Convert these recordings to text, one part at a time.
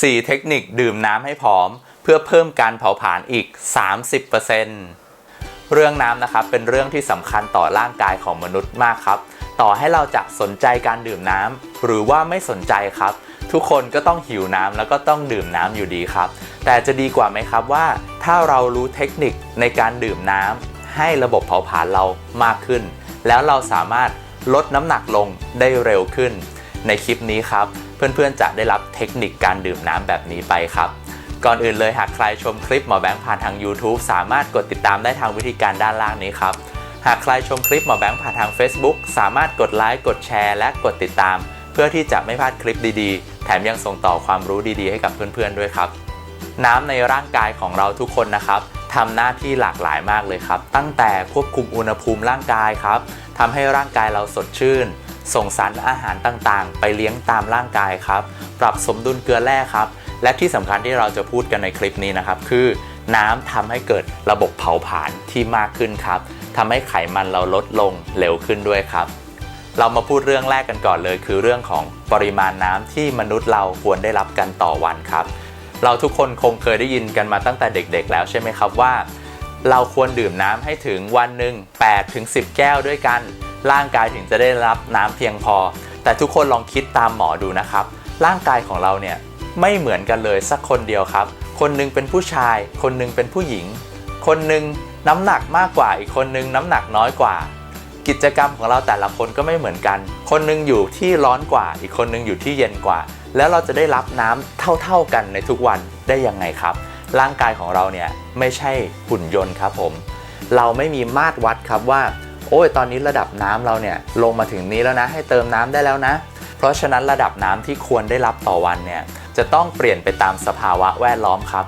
4 เทคนิคดื่มน้ำให้ผอม เพื่อเพิ่มการเผาผลาญอีก 30%เรื่องน้ำนะครับเป็นเรื่องที่สำคัญต่อร่างกายของมนุษย์มากครับ ต่อให้เราจะสนใจการดื่มน้ำหรือว่าไม่สนใจครับ ทุกคนก็ต้องหิวน้ำแล้วก็ต้องดื่มน้ำอยู่ดีครับ แต่จะดีกว่าไหมครับว่า ถ้าเรารู้เทคนิคในการดื่มน้ำให้ระบบเผาผลาญเรามากขึ้น แล้วเราสามารถลดน้ำหนักลงได้เร็วขึ้น ในคลิปนี้ครับเพื่อนๆจะได้รับเทคนิคการดื่มน้ำแบบนี้ไปครับ ก่อนอื่นเลยหากใครชมคลิปหมอแบงค์ผ่านทาง YouTube สามารถกดติดตามได้ทางวิธีการด้านล่างนี้ครับ หากใครชมคลิปหมอแบงค์ผ่านทาง Facebook สามารถกดไลค์กดแชร์ และกดติดตาม เพื่อที่จะไม่พลาดคลิปดีๆ แถมยังส่งต่อความรู้ดีๆ ให้กับเพื่อนๆด้วยครับ น้ำในร่างกายของเราทุกคนนะครับทำหน้าที่หลากหลายมากเลยครับ ตั้งแต่ควบคุมอุณหภูมิร่างกายครับทำให้ร่างกายเราสดชื่น ส่งสารอาหารต่างๆ ไปเลี้ยงตามร่างกายครับ ปรับสมดุลเกลือแร่ครับ และที่สำคัญที่เราจะพูดกันในคลิปนี้นะครับ คือน้ำทำให้เกิดระบบเผาผลาญที่มากขึ้นครับทำให้ไขมันเราลดลงเร็วขึ้นด้วยครับเรามาพูดเรื่องแรกกันก่อนเลย คือเรื่องของปริมาณน้ำที่มนุษย์เราควรได้รับกันต่อวันครับ เราทุกคนคงเคยได้ยินกันมาตั้งแต่เด็กๆ แล้วใช่ไหมครับว่า เราควรดื่มน้ำให้ถึงวันหนึ่ง8ถึง10 แก้วด้วยกัน ร่างกายถึงจะได้รับน้ำเพียงพอ แต่ทุกคนลองคิดตามหมอดูนะครับ ร่างกายของเราเนี่ยไม่เหมือนกันเลยสักคนเดียวครับ คนหนึงเป็นผู้ชาย คนหนึงเป็นผู้หญิง คนหนึงน้ำหนักมากกว่าอีกคนหนึงน้ำหนักน้อยกว่า กิจกรรมของเราแต่ละคนก็ไม่เหมือนกัน คนหนึงอยู่ที่ร้อนกว่า อีกคนหนึงอยู่ที่เย็นกว่า แล้วเราจะได้รับน้ำเท่า ๆกันในทุกวันได้ยังไงครับ ร่างกายของเราเนี่ยไม่ใช่หุ่นยนต์ครับผม เราไม่มีมาตรวัดครับว่า โอ้ยตอนนี้ระดับน้ำเราเนี่ยลงมาถึงนี้แล้วนะ ให้เติมน้ำได้แล้วนะ เพราะฉะนั้นระดับน้ำที่ควรได้รับต่อวันเนี่ยจะต้องเปลี่ยนไปตามสภาวะแวดล้อมครับ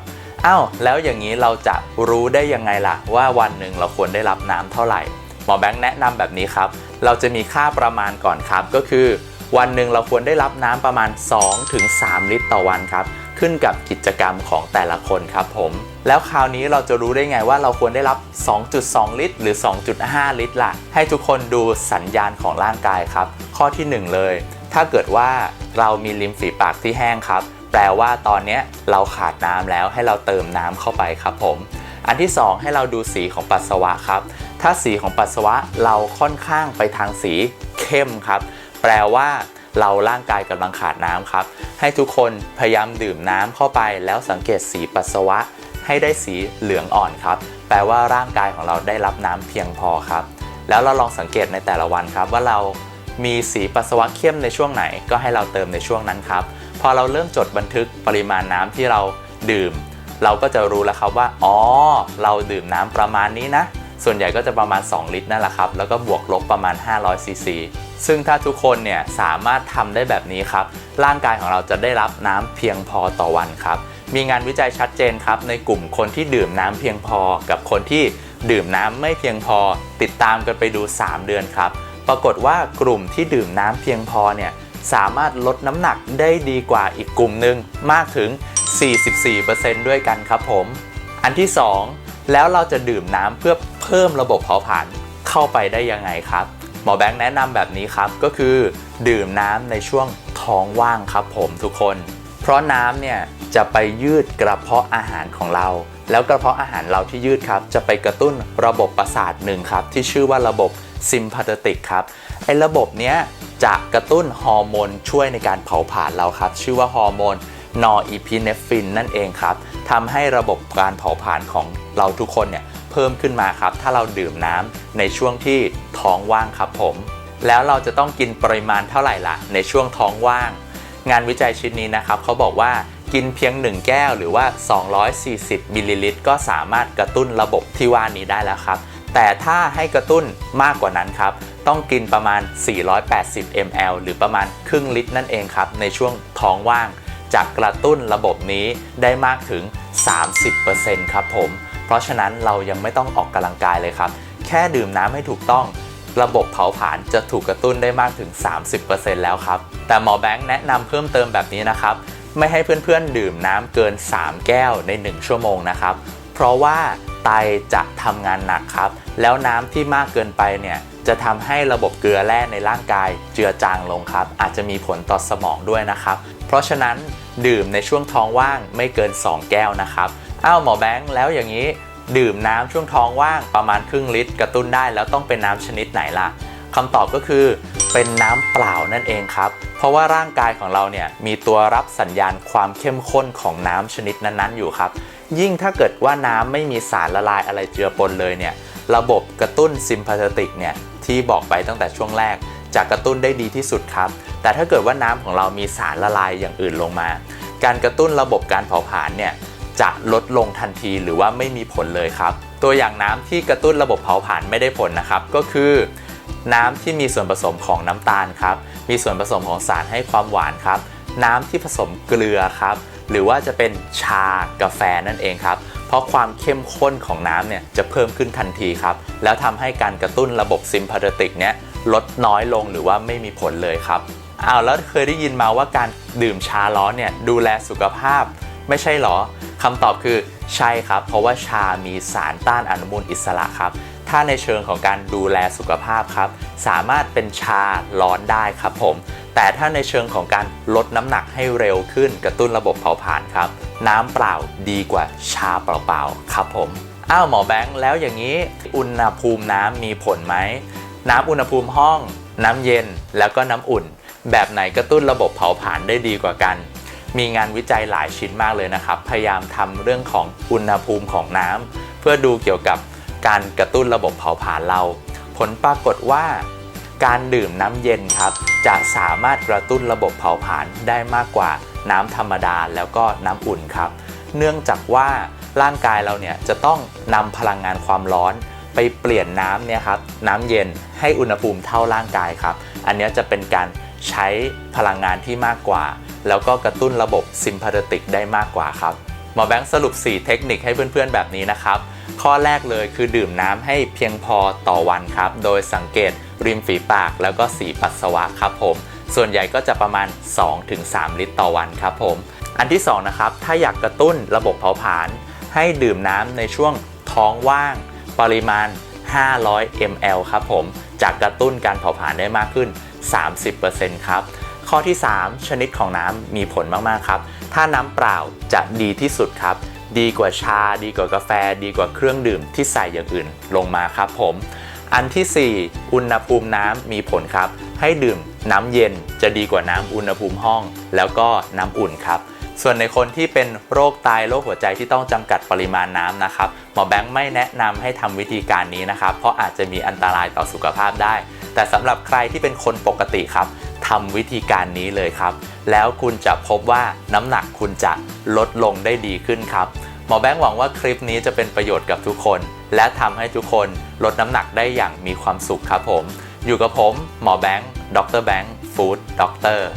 อ้าวแล้วอย่างนี้เราจะรู้ได้ยังไงล่ะ ว่าวันหนึ่งเราควรได้รับน้ำเท่าไหร่หมอแบงค์แนะนำแบบนี้ครับ เราจะมีค่าประมาณก่อนครับก็คือ วันหนึ่งเราควรได้รับน้ำประมาณ 2-3 ลิตรต่อวันครับ ขึ้นกับกิจกรรมของแต่ละคนครับผม แล้วคราวนี้เราจะรู้ได้ไงว่าเราควรได้รับ 2.2 ลิตร หรือ 2.5 ลิตรล่ะ ให้ทุกคนดูสัญญาณของร่างกายครับ ข้อที่ 1 เลย ถ้าเกิดว่าเรามีริมฝีปากที่แห้งครับ แปลว่าตอนนี้เราขาดน้ำแล้วให้เราเติมน้ำเข้าไปครับผม อันที่ 2 ให้เราดูสีของปัสสาวะครับ ถ้าสีของปัสสาวะเราค่อนข้างไปทางสีเข้มครับ แปลว่าเราร่างกายกำลังขาดน้ำครับ ให้ทุกคนพยายามดื่มน้ำเข้าไปแล้วสังเกตสีปัสสาวะ ให้ได้สีเหลืองอ่อนครับ แปลว่าร่างกายของเราได้รับน้ำเพียงพอครับ แล้วเราลองสังเกตในแต่ละวันครับว่าเรามีสีปัสสาวะเข้มในช่วงไหน ก็ให้เราเติมในช่วงนั้นครับ พอเราเริ่มจดบันทึกปริมาณน้ำที่เราดื่ม เราก็จะรู้แล้วครับว่า อ๋อ เราดื่มน้ำประมาณนี้นะ ส่วนใหญ่ก็จะประมาณ 2 ลิตรนั่นแหละครับ แล้วก็บวกลบประมาณ 500ซีซี ซึ่งถ้าทุกคนเนี่ยสามารถทำได้แบบนี้ครับ ร่างกายของเราจะได้รับน้ำเพียงพอต่อวันครับ มีงานวิจัยชัดเจนครับ ในกลุ่มคนที่ดื่มน้ำเพียงพอ กับคนที่ดื่มน้ำไม่เพียงพอ ติดตามกันไปดู 3 เดือนครับ ปรากฏว่ากลุ่มที่ดื่มน้ำเพียงพอเนี่ยสามารถลดน้ำหนักได้ดีกว่าอีกกลุ่มหนึ่งมากถึง 44%ด้วยกันครับผม อันที่ 2 แล้วเราจะดื่มน้ำเพื่อเพิ่มระบบเผาผลาญเข้าไปได้ยังไงครับหมอแบงค์แนะนำแบบนี้ครับก็คือ ดื่มน้ำในช่วงท้องว่างครับผมทุกคน เพราะน้ำเนี่ยจะไปยืดกระเพาะอาหารของเรา แล้วกระเพาะอาหารเราที่ยืดครับ จะไปกระตุ้นระบบประสาทหนึ่งครับ ที่ชื่อว่าระบบซิมพาเทติกครับไอ้ระบบเนี้ยจะกระตุ้นฮอร์โมนช่วยในการเผาผลาญเราครับ ชื่อว่าฮอร์โมนนอร์อีพิเนฟินนั่นเองครับทำให้ระบบการเผาผลาญของเราทุกคนเนี่ยเพิ่มขึ้นมาครับ ถ้าเราดื่มน้ำในช่วงที่ท้องว่างครับผม แล้วเราจะต้องกินปริมาณเท่าไหร่ล่ะ ในช่วงท้องว่าง งานวิจัยชิ้นนี้นะครับเขาบอกว่ากินเพียง 1 แก้วหรือว่า 240มิลลิลิตรก็สามารถกระตุ้นระบบที่ว่านี้ได้แล้วครับ แต่ถ้าให้กระตุ้นมากกว่านั้นครับ ต้องกินประมาณ 480 ml หรือประมาณครึ่งลิตรนั่นเองครับ ในช่วงท้องว่างจะกระตุ้นระบบนี้ได้มากถึง 30%ครับผม เพราะฉะนั้นเรายังไม่ต้องออกกำลังกายเลยครับ แค่ดื่มน้ำให้ถูกต้อง ระบบเผาผลาญจะถูกกระตุ้นได้มากถึง 30%แล้วครับ แต่หมอแบงค์แนะนำเพิ่มเติมแบบนี้นะครับ ไม่ให้เพื่อนๆ ดื่มน้ำเกิน 3 แก้วใน 1 ชั่วโมงนะครับ เพราะว่าไตจะทำงานหนักครับ แล้วน้ำที่มากเกินไปเนี่ยจะทำให้ระบบเกลือแร่ในร่างกายเจือจางลงครับ อาจจะมีผลต่อสมองด้วยนะครับ เพราะฉะนั้นดื่มในช่วงท้องว่างไม่เกิน 2 แก้วนะครับ อ้าวหมอแบงค์แล้วอย่างนี้ ดื่มน้ำช่วงท้องว่างประมาณครึ่งลิตร กระตุ้นได้แล้วต้องเป็นน้ำชนิดไหนล่ะคำตอบก็คือเป็นน้ำเปล่านั่นเองครับ เพราะว่าร่างกายของเราเนี่ยมีตัวรับสัญญาณความเข้มข้นของน้ำชนิดนั้นๆอยู่ครับ ยิ่งถ้าเกิดว่าน้ำไม่มีสารละลายอะไรเจือปนเลยเนี่ยระบบกระตุ้นซิมพาเทติกเนี่ยที่บอกไปตั้งแต่ช่วงแรกจะกระตุ้นได้ดีที่สุดครับ แต่ถ้าเกิดว่าน้ำของเรามีสารละลายอย่างอื่นลงมา การกระตุ้นระบบการเผาผลาญเนี่ย จะลดลงทันทีหรือว่าไม่มีผลเลยครับ ตัวอย่างน้ำที่กระตุ้นระบบเผาผลาญไม่ได้ผลนะครับ ก็คือน้ำที่มีส่วนผสมของน้ำตาลครับ มีส่วนผสมของสารให้ความหวานครับ น้ำที่ผสมเกลือครับ หรือว่าจะเป็นชากาแฟนั่นเองครับ เพราะความเข้มข้นของน้ำเนี่ยจะเพิ่มขึ้นทันทีครับ แล้วทำให้การกระตุ้นระบบซิมพาเทติกเนี่ยลดน้อยลงหรือว่าไม่มีผลเลยครับอ้าวแล้วเคยได้ยินมาว่าการดื่มชาร้อนเนี่ยดูแลสุขภาพ ไม่ใช่หรอคำตอบคือใช่ครับ เพราะว่าชามีสารต้านอนุมูลอิสระครับ ถ้าในเชิงของการดูแลสุขภาพครับ สามารถเป็นชาร้อนได้ครับผม แต่ถ้าในเชิงของการลดน้ำหนักให้เร็วขึ้นกระตุ้นระบบเผาผลาญครับ น้ำเปล่าดีกว่าชาเปล่าๆครับผมอ้าวหมอแบงค์แล้วอย่างนี้อุณหภูมิน้ำมีผลไหมน้ำอุณหภูมิห้อง น้ำเย็นแล้วก็น้ำอุ่น แบบไหนกระตุ้นระบบเผาผลาญได้ดีกว่ากัน มีงานวิจัยหลายชิ้นมากเลยนะครับ พยายามทำเรื่องของอุณหภูมิของน้ำเพื่อดูเกี่ยวกับการกระตุ้นระบบเผาผลาญเรา ผลปรากฏว่า การดื่มน้ำเย็นครับ จะสามารถกระตุ้นระบบเผาผลาญได้มากกว่าน้ำธรรมดาแล้วก็น้ำอุ่นครับ เนื่องจากว่าร่างกายเราเนี่ยจะต้องนำพลังงานความร้อนไปเปลี่ยนน้ำเนี่ยครับน้ำเย็นให้อุณหภูมิเท่าร่างกายครับ อันนี้จะเป็นการ ใช้พลังงานที่มากกว่า แล้วก็กระตุ้นระบบซิมพาเติกได้มากกว่าครับหมอแบงค์สรุป 4 เทคนิคให้เพื่อนๆแบบนี้นะครับ ข้อแรกเลยคือดื่มน้ำให้เพียงพอต่อวันครับ โดยสังเกตริมฝีปากแล้วก็สีปัสสาวะครับผม ส่วนใหญ่ก็จะประมาณ 2-3 ลิตรต่อวันครับผม อันที่ 2 นะครับ ถ้าอยากกระตุ้นระบบเผาผลาญให้ดื่มน้ำในช่วงท้องว่าง ปริมาณ 500 ml ครับผมจะกระตุ้นการเผาผลาญได้มากขึ้น 30%ครับ ข้อที่ 3 ชนิดของน้ำมีผลมาก ๆ ครับ ถ้าน้ำเปล่าจะดีที่สุดครับ ดีกว่าชา ดีกว่ากาแฟ ดีกว่าเครื่องดื่มที่ใส่อย่างอื่นลงมาครับผม อันทีสี่4 อุณหภูมิน้ำมีผลครับ ให้ดื่มน้ำเย็นจะดีกว่าน้ำอุณหภูมิห้อง แล้วก็น้ำอุ่นครับ ส่วนในคนที่เป็นโรคไตโรคหัวใจที่ต้องจำกัดปริมาณน้ำนะครับหมอแบงค์ไม่แนะนำให้ทำวิธีการนี้นะครับ เพราะอาจจะมีอันตรายต่อสุขภาพได้ แต่สำหรับใครที่เป็นคนปกติครับทำวิธีการนี้เลยครับ แล้วคุณจะพบว่าน้ำหนักคุณจะลดลงได้ดีขึ้นครับหมอแบงค์หวังว่าคลิปนี้จะเป็นประโยชน์กับทุกคน และทำให้ทุกคนลดน้ำหนักได้อย่างมีความสุขครับผม อยู่กับผม หมอแบงค์ ดรแบงค์ ฟู้ดด็อกเตอร์